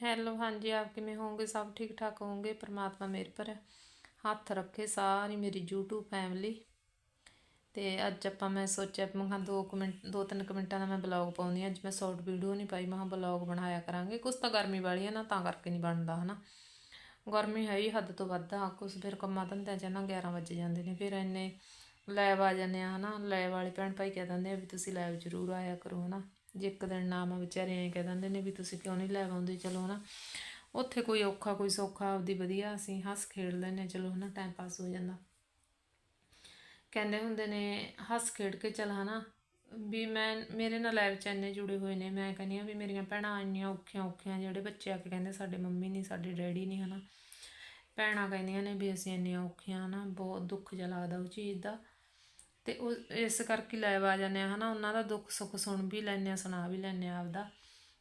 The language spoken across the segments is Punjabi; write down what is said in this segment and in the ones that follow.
ਹੈਲੋ ਹਾਂਜੀ, ਆਪ ਕਿਵੇਂ ਹੋਵੋਗੇ? ਸਭ ਠੀਕ ਠਾਕ ਹੋਵੋਗੇ? ਪ੍ਰਮਾਤਮਾ ਮੇਰੇ ਪਰ ਹੱਥ ਰੱਖੇ ਸਾਰੀ ਮੇਰੀ YouTube ਫੈਮਿਲੀ ਤੇ ਅੱਜ ਆਪਾਂ ਮੈਂ ਸੋਚਿਆ ਵੀ ਮੈਂ ਕਿਹਾ ਦੋ ਕੁ ਮਿੰਟ, ਦੋ ਤਿੰਨ ਕੁ ਮਿੰਟਾਂ ਦਾ ਮੈਂ ਬਲੌਗ ਹਾਂ। ਅੱਜ ਮੈਂ ਸ਼ਾਰਟ ਵੀਡੀਓ ਨਹੀਂ ਪਾਈ, ਮੈਂ ਕਿਹਾ ਬਲੌਗ ਬਣਾਇਆ ਕਰਾਂਗੇ। ਕੁਛ ਤਾਂ ਗਰਮੀ ਵਾਲੀ ਹੈ ਨਾ, ਤਾਂ ਕਰਕੇ ਨਹੀਂ ਬਣਦਾ, ਹਨਾ? ਗਰਮੀ ਹੈ ਹੀ ਹੱਦ ਤੋਂ ਵੱਧ ਆ। ਕੁਛ ਫਿਰ ਕੰਮਾਂ ਧੰਦਿਆਂ 'ਚ ਨਾ 11 ਵਜੇ ਜਾਂਦੇ ਨੇ। ਫਿਰ ਇੰਨੇ ਲੈਬ ਆ ਜਾਂਦੇ ਆ, ਹਨਾ? ਲੈਬ ਵਾਲੇ ਭੈਣ ਭਾਈ ਕਹਿ ਦਿੰਦੇ ਆ ਵੀ ਤੁਸੀਂ ਲੈਬ ਜ਼ਰੂਰ ਆਇਆ ਕਰੋ, ਹਨਾ? ਜੇ ਇੱਕ ਦਿਨ ਨਾ ਮੈਂ ਵਿਚਾਰੇ ਐਂ ਕਹਿ ਦਿੰਦੇ ਨੇ ਵੀ ਤੁਸੀਂ ਕਿਉਂ ਨਹੀਂ ਲੈ ਆਉਂਦੇ? ਚਲੋ ਹਨਾ। ਉੱਥੇ ਕੋਈ ਔਖਾ, ਕੋਈ ਸੌਖਾ, ਆਪਦੀ ਵਧੀਆ ਅਸੀਂ ਹੱਸ ਖੇਡ ਲੈਨੇ ਚਲੋ ਹਨਾ ਟਾਈਮ ਪਾਸ ਹੋ ਜਾਂਦਾ। ਕਹਿੰਦੇ ਹੁੰਦੇ ਨੇ, ਹੱਸ ਖੇਡ ਕੇ ਚਲ ਹਨਾ। ਵੀ ਮੈਂ, ਮੇਰੇ ਨਾਲ ਲਾਈਵ ਚ ਇੰਨੇ ਜੁੜੇ ਹੋਏ ਨੇ। ਮੈਂ ਕਹਿੰਦੀ ਆ ਵੀ ਮੇਰੀਆਂ ਭੈਣਾਂ ਇੰਨੀਆਂ ਔਖੀਆਂ ਔਖੀਆਂ ਜਿਹੜੇ ਬੱਚੇ ਆ ਕੇ ਕਹਿੰਦੇ ਸਾਡੇ ਮੰਮੀ ਨਹੀਂ ਸਾਡੇ ਡੈਡੀ ਨਹੀਂ ਹਨਾ। ਭੈਣਾਂ ਕਹਿੰਦੀਆਂ ਨੇ ਵੀ ਅਸੀਂ ਇੰਨੀਆਂ ਔਖੀਆਂ ਹਨਾ। ਬਹੁਤ ਦੁੱਖ ਜਿਹਾ ਲੱਗਦਾ ਉਹ ਚੀਜ਼ ਦਾ। ਤੇ ਉਹ ਇਸ ਕਰਕੇ ਲਾਈਵ ਆ ਜਾਂਦੇ ਆ, ਹਨਾ? ਉਹਨਾਂ ਦਾ ਦੁੱਖ ਸੁੱਖ ਸੁਣ ਵੀ ਲੈਂਦੇ ਆ, ਸੁਣਾ ਵੀ ਲੈਂਦੇ ਆ ਆਪਦਾ।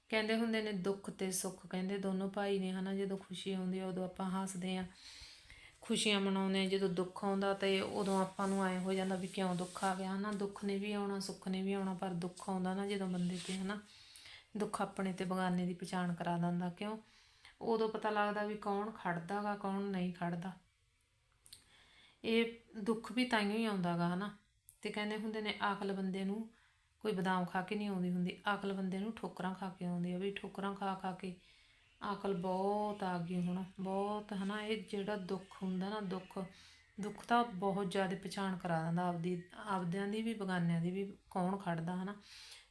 ਕਹਿੰਦੇ ਹੁੰਦੇ ਨੇ, ਦੁੱਖ ਤੇ ਸੁੱਖ ਕਹਿੰਦੇ ਦੋਨੋਂ ਭਾਈ ਨੇ, ਹਨਾ? ਜਦੋਂ ਖੁਸ਼ੀ ਆਉਂਦੀ ਆ, ਉਦੋਂ ਆਪਾਂ ਹੱਸਦੇ ਆ। ਖੁਸ਼ੀਆਂ ਮਨਾਉਂਦੇ ਆ, ਜਦੋਂ ਦੁੱਖ ਆਉਂਦਾ ਤੇ ਉਦੋਂ ਆਪਾਂ ਨੂੰ ਐ ਹੋ ਜਾਂਦਾ ਵੀ ਕਿਉਂ ਦੁੱਖ ਆ ਗਿਆ, ਹਨਾ? ਦੁੱਖ ਨੇ ਵੀ ਆਉਣਾ, ਸੁੱਖ ਨੇ ਵੀ ਆਉਣਾ, ਪਰ ਦੁੱਖ ਆਉਂਦਾ ਨਾ ਜਦੋਂ ਬੰਦੇ ਤੇ, ਹਨਾ? ਦੁੱਖ ਆਪਣੇ ਤੇ ਬਗਾਨੇ ਦੀ ਪਛਾਣ ਕਰਾ ਦਿੰਦਾ, ਕਿਉਂ? ਉਦੋਂ ਪਤਾ ਲੱਗਦਾ ਵੀ ਕੌਣ ਖੜਦਾਗਾ ਕੌਣ ਨਹੀਂ ਖੜਦਾ। ਇਹ ਦੁੱਖ ਵੀ ਤਾਂ ਹੀ ਆਉਂਦਾਗਾ ਹਨਾ? ਤੇ ਕਹਿੰਦੇ ਹੁੰਦੇ ਨੇ ਆਕਲ ਬੰਦੇ ਨੂੰ ਕੋਈ ਬਦਾਮ ਖਾ ਕੇ ਨਹੀਂ ਆਉਂਦੀ ਹੁੰਦੀ ਆਕਲ ਬੰਦੇ ਨੂੰ ਠੋਕਰਾਂ ਖਾ ਕੇ ਆਉਂਦੀ ਆ ਵੀ ਠੋਕਰਾਂ ਖਾ ਖਾ ਕੇ ਆਕਲ ਬਹੁਤ ਆ ਗਈ ਹੁਣ, ਬਹੁਤ ਹਨਾ, ਇਹ ਜਿਹੜਾ ਦੁੱਖ ਹੁੰਦਾ ਨਾ ਦੁੱਖ ਦੁੱਖ ਤਾਂ ਬਹੁਤ ਜ਼ਿਆਦਾ ਪਛਾਣ ਕਰਾ ਦਿੰਦਾ ਆਪਦੀ, ਆਪਦਿਆਂ ਦੀ ਵੀ, ਬਗਾਨਿਆਂ ਦੀ ਵੀ ਕੌਣ ਖੜਦਾ ਹਨਾ।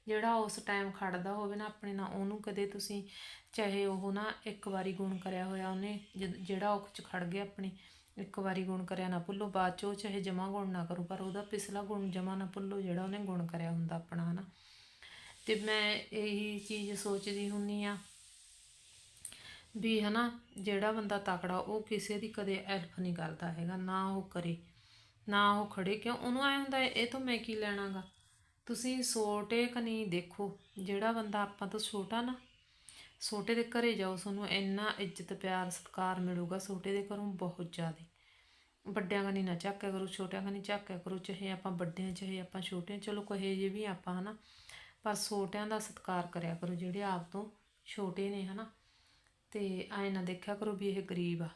ਜਿਹੜਾ ਉਸ ਟਾਈਮ ਖੜਦਾ ਹੋਵੇ ਨਾ ਆਪਣੇ ਨਾਲ, ਉਹਨੂੰ ਕਦੇ ਤੁਸੀਂ ਚਾਹੇ ਉਹ ਨਾ ਇੱਕ ਵਾਰੀ ਗੁਣ ਕਰਿਆ ਹੋਇਆ ਉਹਨੇ ਜਿਹੜਾ ਉਹ ਚ ਖੜ ਗਿਆ ਆਪਣੀ ਇੱਕ ਵਾਰੀ ਗੁਣ ਕਰਿਆ ਨਾ ਭੁੱਲੋ, ਬਾਅਦ ਚੋਂ ਚਾਹੇ ਜਮਾ ਗੁਣ ਨਾ ਕਰੋ, ਪਰ ਉਹਦਾ ਪਿਛਲਾ ਗੁਣ ਜਮਾ ਨਾ ਭੁੱਲੋ, ਜਿਹੜਾ ਉਹਨੇ ਗੁਣ ਕਰਿਆ ਹੁੰਦਾ ਆਪਣਾ, ਹਨਾ। ਤੇ ਮੈਂ ਇਹੀ ਚੀਜ਼ ਸੋਚਦੀ ਹੁੰਨੀ ਆ ਵੀ, ਹਨਾ, ਜਿਹੜਾ ਬੰਦਾ ਤਕੜਾ, ਉਹ ਕਿਸੇ ਦੀ ਕਦੇ ਹੈਲਪ ਨਹੀਂ ਕਰਦਾ ਹੈਗਾ, ਨਾ ਉਹ ਕਰੇ, ਨਾ ਉਹ ਖੜੇ। ਕਿਉਂ? ਉਹਨੂੰ ਐ ਹੁੰਦਾ, ਇਹ ਤੋਂ ਮੈਂ ਕੀ ਲੈਣਾਗਾ? ਤੁਸੀਂ ਛੋਟੇ ਕਨੀ ਦੇਖੋ, ਜਿਹੜਾ ਬੰਦਾ ਆਪਾਂ ਤੋਂ ਛੋਟਾ ਨਾ ਛੋਟੇ ਦੇ ਘਰੇ ਜਾਓ, ਤੁਹਾਨੂੰ ਇੰਨਾ ਇੱਜ਼ਤ, ਪਿਆਰ, ਸਤਿਕਾਰ ਮਿਲੂਗਾ, ਛੋਟੇ ਦੇ ਘਰੋਂ ਬਹੁਤ ਜ਼ਿਆਦਾ। ਵੱਡਿਆਂ ਕਨੀ ਨਾ ਝਾਕਿਆ ਕਰੋ, ਛੋਟਿਆਂ ਕਨੀ ਝਾਕਿਆ ਕਰੋ, ਚਾਹੇ ਆਪਾਂ ਵੱਡਿਆਂ, ਚਾਹੇ ਆਪਾਂ ਛੋਟੇ ਚਲੋ ਕਹੇ ਜੇ ਵੀ ਆਪਾਂ, ਹਨਾ। ਪਰ ਛੋਟਿਆਂ ਦਾ ਸਤਿਕਾਰ ਕਰਿਆ ਕਰੋ, ਜਿਹੜੇ ਆਪ ਤੋਂ ਛੋਟੇ ਨੇ, ਹਨਾ। ਤੇ ਐ ਨਾ ਦੇਖਿਆ ਕਰੋ ਵੀ ਇਹ ਗਰੀਬ ਆ।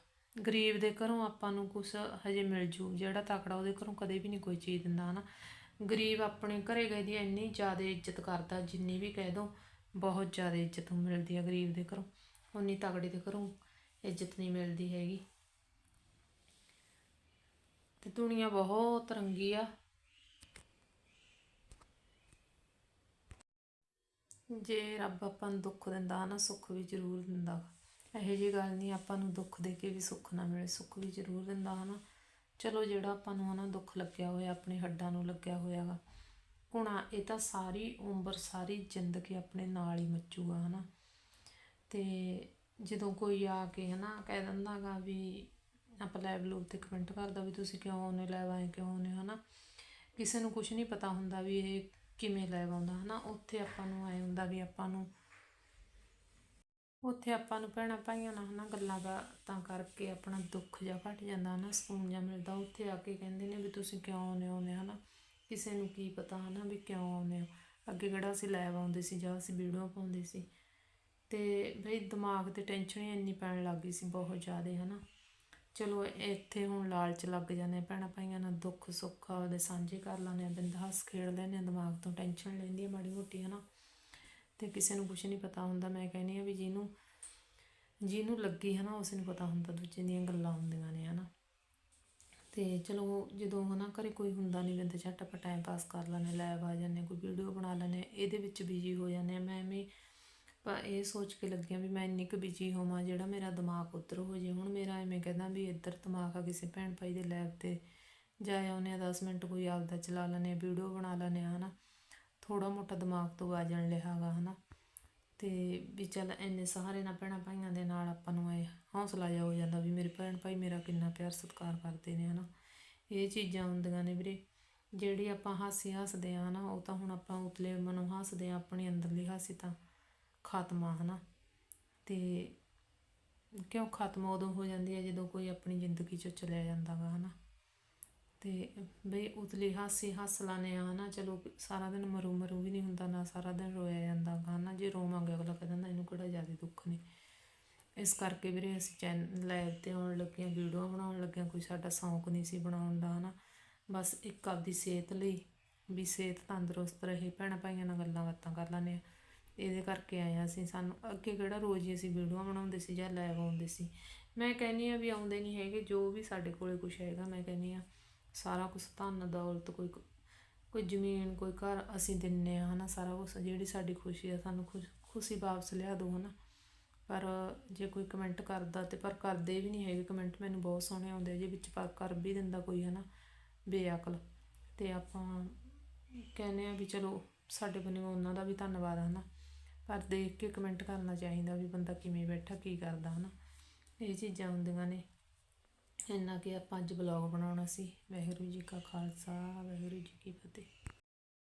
ਗਰੀਬ ਦੇ ਘਰੋਂ ਆਪਾਂ ਨੂੰ ਕੁਝ ਹਜੇ ਮਿਲ ਜੂ, ਜਿਹੜਾ ਤਕੜਾ ਉਹਦੇ ਘਰੋਂ ਕਦੇ ਵੀ ਨਹੀਂ ਕੋਈ ਚੀਜ਼ ਦਿੰਦਾ, ਹਨਾ। ਗਰੀਬ ਆਪਣੇ ਘਰੇ ਗਏ ਦੀ ਇੰਨੀ ਜ਼ਿਆਦਾ ਇੱਜ਼ਤ ਕਰਦਾ, ਜਿੰਨੀ ਵੀ ਕਹਿ ਦੋ ਬਹੁਤ ਜ਼ਿਆਦਾ ਇੱਜ਼ਤ ਮਿਲਦੀ ਆ ਗਰੀਬ ਦੇ ਘਰੋਂ ਉਨੀ ਤਗੜੇ ਦੇ ਘਰੋਂ ਇੱਜ਼ਤ ਨਹੀਂ ਮਿਲਦੀ ਹੈਗੀ। ਤੇ ਦੁਨੀਆ ਬਹੁਤ ਰੰਗੀ ਆ। ਜੇ ਰੱਬ ਆਪਾਂ ਨੂੰ ਦੁੱਖ ਦਿੰਦਾ ਨਾ, ਸੁੱਖ ਵੀ ਜ਼ਰੂਰ ਦਿੰਦਾ ਇਹੋ ਜੀ ਗੱਲ ਨਹੀਂ, ਆਪਾਂ ਨੂੰ ਦੁੱਖ ਦੇ ਕੇ ਵੀ ਸੁੱਖ ਨਾ ਮਿਲੇ, ਸੁੱਖ ਵੀ ਜ਼ਰੂਰ ਦਿੰਦਾ ਹਨਾ। ਚਲੋ ਜਿਹੜਾ ਆਪਾਂ ਨੂੰ ਹਨਾ ਦੁੱਖ ਲੱਗਿਆ ਹੋਇਆ, ਆਪਣੇ ਹੱਡਾਂ ਨੂੰ ਲੱਗਿਆ ਹੋਇਆਗਾ ਹੁਣਾ ਇਹ ਤਾਂ ਸਾਰੀ ਉਮਰ ਸਾਰੀ ਜ਼ਿੰਦਗੀ ਆਪਣੇ ਨਾਲ ਹੀ ਮੱਚੂਗਾ, ਹਨਾ। ਤੇ ਜਦੋਂ ਕੋਈ ਆ ਕੇ, ਹਨਾ, ਕਹਿ ਦਿੰਦਾਗਾ ਵੀ ਆਪਾਂ ਲੈਬ ਲੂਬ ਤੇ ਕਮੈਂਟ ਕਰਦਾ ਵੀ ਤੁਸੀਂ ਕਿਉਂ ਆਉਨੇ ਲੈਬ ਆਏ ਕਿਉਂ ਆਉਨੇ ਹਨਾ। ਕਿਸੇ ਨੂੰ ਕੁਝ ਨਹੀਂ ਪਤਾ ਹੁੰਦਾ ਵੀ ਇਹ ਕਿਵੇਂ ਲੈਬ ਆਉਂਦਾ, ਹਨਾ। ਉੱਥੇ ਆਪਾਂ ਨੂੰ ਆਏ ਹੁੰਦਾ ਵੀ ਆਪਾਂ ਨੂੰ, ਉੱਥੇ ਆਪਾਂ ਨੂੰ ਭੈਣਾਂ ਭਾਈਆਂ ਨਾਲ, ਹਨਾ, ਗੱਲਾਂ ਬਾਤਾਂ ਕਰਕੇ ਆਪਣਾ ਦੁੱਖ ਜਿਹਾ ਘਟ ਜਾਂਦਾ, ਹਨਾ। ਸਕੂਨ ਜਿਹਾ ਮਿਲਦਾ, ਉੱਥੇ ਆ ਕੇ ਕਹਿੰਦੇ ਨੇ ਵੀ ਤੁਸੀਂ ਕਿਉਂ ਆਉਂਦੇ ਹੋ ਹਨਾ। ਕਿਸੇ ਨੂੰ ਕੀ ਪਤਾ ਹਨਾ ਵੀ ਕਿਉਂ ਆਉਂਦੇ ਹੋ। ਅੱਗੇ ਕਿਹੜਾ ਅਸੀਂ ਲੈਬ ਆਉਂਦੇ ਸੀ ਜਾਂ ਅਸੀਂ ਵੀਡੀਓ ਪਾਉਂਦੇ ਸੀ। ਤੇ ਬਈ ਦਿਮਾਗ ਤੇ ਟੈਨਸ਼ਨ ਹੀ ਇੰਨੀ ਪੈਣ ਲੱਗ ਗਈ ਸੀ ਬਹੁਤ ਜ਼ਿਆਦਾ ਹਨਾ। ਚਲੋ ਇੱਥੇ ਹੁਣ ਲਾਲਚ ਲੱਗ ਜਾਂਦੇ ਭੈਣਾਂ ਭਾਈਆਂ ਨਾਲ ਦੁੱਖ ਸੁੱਖ ਉਹਦੇ ਸਾਂਝੇ ਕਰ ਲੈਂਦੇ ਆ ਬਿੰਦ ਹੱਸ ਖੇਡ ਲੈਂਦੇ ਆ, ਦਿਮਾਗ ਤੋਂ ਟੈਨਸ਼ਨ ਲੈਂਦੀ ਆ ਮਾੜੀ ਮੋਟੀ ਹਨਾ। ਤੇ ਕਿਸੇ ਨੂੰ ਕੁਝ ਨਹੀਂ ਪਤਾ ਹੁੰਦਾ, ਮੈਂ ਕਹਿੰਦੀ ਆ ਵੀ ਜਿਹਨੂੰ ਜਿਹਨੂੰ ਲੱਗੀ ਹਨਾ, ਉਸ ਨੂੰ ਪਤਾ ਹੁੰਦਾ ਦੂਜੇ ਦੀਆਂ ਗੱਲਾਂ ਹੁੰਦੀਆਂ ਨੇ ਹਨਾ। ਤੇ ਚਲੋ ਜਦੋਂ ਹਨਾ ਘਰੇ ਕੋਈ ਹੁੰਦਾ ਨਹੀਂ ਬੰਦੇ ਝੱਟ ਆਪਾਂ ਟਾਈਮ ਪਾਸ ਕਰ ਲੈਂਦੇ ਲੈਬ ਆ ਜਾਂਦੇ ਕੋਈ ਵੀਡੀਓ ਬਣਾ ਲੈਂਦੇ ਇਹਦੇ ਵਿੱਚ ਬਿਜ਼ੀ ਹੋ ਜਾਂਦੇ ਆ ਮੈਂ ਐਵੇਂ ਪਰ ਇਹ ਸੋਚ ਕੇ ਲੱਗਿਆ ਵੀ ਮੈਂ ਇੰਨੀ ਕੁ ਬਿਜ਼ੀ ਹੋਵਾਂ ਜਿਹੜਾ ਮੇਰਾ ਦਿਮਾਗ ਉੱਧਰ ਹੋ ਜੇ ਹੁਣ ਮੇਰਾ ਐਵੇਂ ਕਹਿੰਦਾ ਵੀ ਇੱਧਰ ਦਿਮਾਗ ਆ ਕਿਸੇ ਭੈਣ ਭਾਈ ਦੇ ਲੈਬ ਤੇ ਜਾਏ ਆਉਨੇ ਆ 10 ਮਿੰਟ ਕੋਈ ਆਪਦਾ ਚਲਾ ਲੈਨੇ ਵੀਡੀਓ ਬਣਾ ਲੈਨੇ ਆ ਹਨਾ। ਥੋੜਾ ਮੋਟਾ ਦਿਮਾਗ ਤੋਂ ਆ ਜਾਣ ਲਿਆਗਾ ਹਨਾ। ਤੇ ਵੀ ਚੱਲ ਇੰਨੇ ਸਹਾਰੇ ਨਾਲ ਭੈਣਾਂ ਭਾਈਆਂ ਦੇ ਨਾਲ ਆਪਾਂ ਨੂੰ ਇਹ ਹੌਸਲਾ ਜਾ ਹੋ ਜਾਂਦਾ ਵੀ ਮੇਰੇ ਭੈਣ ਭਾਈ ਮੇਰਾ ਕਿੰਨਾ ਪਿਆਰ ਸਤਿਕਾਰ ਕਰਦੇ ਨੇ, ਹਨਾ। ਇਹ ਚੀਜ਼ਾਂ ਹੁੰਦੀਆਂ ਨੇ ਵੀਰੇ। ਜਿਹੜੀ ਆਪਾਂ ਹਾਸੀ ਹੱਸਦੇ ਆ ਨਾ, ਉਹ ਤਾਂ ਹੁਣ ਆਪਾਂ ਉਤਲੇ ਮਨੋਂ ਹੱਸਦੇ ਆ ਆਪਣੀ ਅੰਦਰਲੀ ਹਾਸੀ ਤਾਂ ਖਾਤਮਾ, ਹਨਾ। ਤੇ ਕਿਉਂ ਖਤਮ ਉਦੋਂ ਹੋ ਜਾਂਦੀ ਹੈ ਜਦੋਂ ਕੋਈ ਆਪਣੀ ਜ਼ਿੰਦਗੀ ਚੋਂ ਚਲਿਆ ਜਾਂਦਾ ਵਾ, ਹਨਾ। ਤੇ ਬਈ ਉਤਲੀ ਹਾਸੀ ਹੱਸ ਲਾਨੇ ਆ ਨਾ, ਚਲੋ ਸਾਰਾ ਦਿਨ ਮਰੂ ਮਰੂ ਵੀ ਨਹੀਂ ਹੁੰਦਾ, ਨਾ ਸਾਰਾ ਦਿਨ ਰੋਇਆ ਜਾਂਦਾ ਗਾ ਨਾ, ਜੇ ਰੋਵਾਂਗੇ ਅਗਲਾ ਕਹਿੰਦਾ ਇਹਨੂੰ ਕਿਹੜਾ ਜ਼ਿਆਦਾ ਦੁੱਖ ਨੇ। ਇਸ ਕਰਕੇ ਵੀਰੇ ਅਸੀਂ ਚੈਨ ਲਾਈਵ ਤੇ ਆਉਣ ਲੱਗੇ ਵੀਡੀਓ ਬਣਾਉਣ ਲੱਗਿਆਂ, ਕੋਈ ਸਾਡਾ ਸ਼ੌਂਕ ਨਹੀਂ ਸੀ ਬਣਾਉਣ ਦਾ ਹਨਾ। ਬਸ ਇੱਕ ਆਪਦੀ ਸਿਹਤ ਲਈ ਵੀ ਸਿਹਤ ਤੰਦਰੁਸਤ ਰਹੇ, ਭੈਣਾਂ ਭਾਈਆਂ ਨਾਲ ਗੱਲਾਂ ਬਾਤਾਂ ਕਰ ਲੈਂਦੇ ਹਾਂ। ਇਹਦੇ ਕਰਕੇ ਆਏ ਹਾਂ ਅਸੀਂ, ਸਾਨੂੰ ਅੱਗੇ ਕਿਹੜਾ ਰੋਜ਼ ਹੀ ਅਸੀਂ ਵੀਡੀਓ ਬਣਾਉਂਦੇ ਸੀ ਜਾਂ ਲਾਈਵ ਆਉਂਦੇ ਸੀ। ਮੈਂ ਕਹਿੰਨੀ ਆ ਵੀ ਆਉਂਦੇ ਨਹੀਂ ਹੈਗੇ, ਜੋ ਵੀ ਸਾਡੇ ਕੋਲੇ ਕੁਝ ਹੈਗਾ ਮੈਂ ਕਹਿੰਨੀ ਆ ਸਾਰਾ ਕੁਝ ਧਨ, ਦੌਲਤ, ਕੋਈ ਕੋਈ ਜ਼ਮੀਨ, ਕੋਈ ਘਰ ਅਸੀਂ ਦਿੰਨੇ ਆ, ਹਨਾ, ਸਾਰਾ ਕੁਝ ਜਿਹੜੀ ਸਾਡੀ ਖੁਸ਼ੀ ਆ, ਸਾਨੂੰ ਖੁਸ਼, ਖੁਸ਼ੀ ਵਾਪਸ ਲਿਆ ਦਿਓ ਹਨਾ। ਪਰ ਜੇ ਕੋਈ ਕਮੈਂਟ ਕਰਦਾ ਤੇ, ਪਰ ਕਰਦੇ ਵੀ ਨਹੀਂ ਹੈਗੇ ਕਮੈਂਟ ਮੈਨੂੰ ਬਹੁਤ ਸੋਹਣੇ ਆਉਂਦੇ ਜੇ ਵਿੱਚ ਪਰ ਕਰ ਵੀ ਦਿੰਦਾ ਕੋਈ, ਹਨਾ, ਬੇਅਕਲ। ਤੇ ਆਪਾਂ ਕਹਿੰਦੇ ਆ ਵੀ ਚਲੋ, ਸਾਡੇ ਵੱਲੋਂ ਉਹਨਾਂ ਦਾ ਵੀ ਧੰਨਵਾਦ ਹਨਾ। ਪਰ ਦੇਖ ਕੇ ਕਮੈਂਟ ਕਰਨਾ ਚਾਹੀਦਾ ਵੀ ਬੰਦਾ ਕਿਵੇਂ ਬੈਠਾ, ਕੀ ਕਰਦਾ, ਹਨਾ। ਇਹ ਚੀਜ਼ਾਂ ਹੁੰਦੀਆਂ ਨੇ। ਇੰਨਾ ਕਿ ਆਪਾਂ ਅੱਜ ਬਲੌਗ ਬਣਾਉਣਾ ਸੀ। ਵਾਹਿਗੁਰੂ ਜੀ ਕਾ ਖਾਲਸਾ, ਵਾਹਿਗੁਰੂ ਜੀ ਕੀ ਫਤਿਹ।